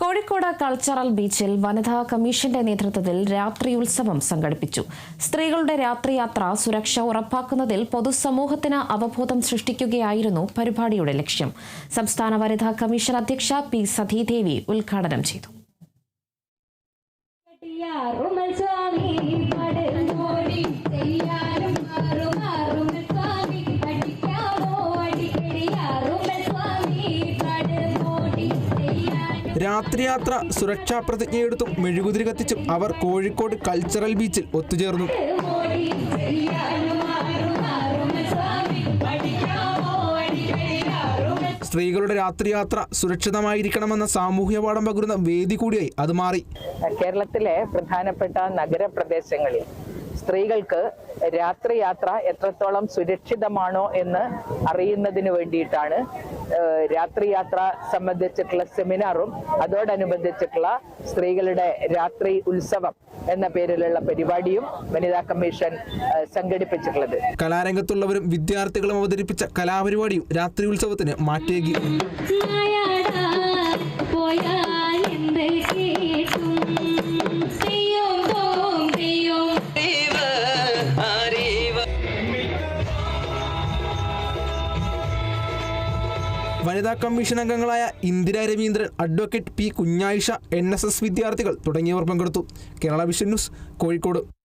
Kozhikode cultural ബീച്ചിൽ വനിതാ കമ്മീഷന്റെ നേതൃത്വത്തിൽ രാത്രി ഉത്സവം സംഘടിപ്പിച്ചു. സ്ത്രീകളുടെ രാത്രിയാത്ര സുരക്ഷ ഉറപ്പാക്കുന്നതിൽ പൊതുസമൂഹത്തിന് അവബോധം സൃഷ്ടിക്കുകയായിരുന്നു പരിപാടിയുടെ ലക്ഷ്യം. സംസ്ഥാന വനിതാ കമ്മീഷൻ അധ്യക്ഷ പി സതീദേവി ഉദ്ഘാടനം ചെയ്തു. രാത്രിയാത്ര സുരക്ഷാ പ്രതിജ്ഞയെടുത്തും മെഴുകുതിരി കത്തിച്ചും അവർ കോഴിക്കോട് കൾച്ചറൽ ബീച്ചിൽ ഒത്തുചേർന്നു. സ്ത്രീകളുടെ രാത്രിയാത്ര സുരക്ഷിതമായിരിക്കണമെന്ന സാമൂഹ്യ പാഠം പകരുന്ന വേദി കൂടിയായി അത് മാറി. കേരളത്തിലെ പ്രധാനപ്പെട്ട നഗരപ്രദേശങ്ങളിൽ സ്ത്രീകൾക്ക് രാത്രി യാത്ര എത്രത്തോളം സുരക്ഷിതമാണോ എന്ന് അറിയുന്നതിന് വേണ്ടിയിട്ടാണ് രാത്രി യാത്ര സംബന്ധിച്ചിട്ടുള്ള സെമിനാറും അതോടനുബന്ധിച്ചിട്ടുള്ള സ്ത്രീകളുടെ രാത്രി ഉത്സവം എന്ന പേരിലുള്ള പരിപാടിയും വനിതാ കമ്മീഷൻ സംഘടിപ്പിച്ചിട്ടുള്ളത്. കലാരംഗത്തുള്ളവരും വിദ്യാർത്ഥികളും അവതരിപ്പിച്ച കലാപരിപാടിയും രാത്രി ഉത്സവത്തിന് മാറ്റേകി പോയാൽ എന്ത് കേട്ടും? വനിതാ കമ്മീഷൻ അംഗങ്ങളായ Indira Raveendran advocate P Kunhayisha N വിദ്യാർത്ഥികൾ തുടങ്ങിയവർ പങ്കെടുത്തു. Kerala vision news Kozhikode.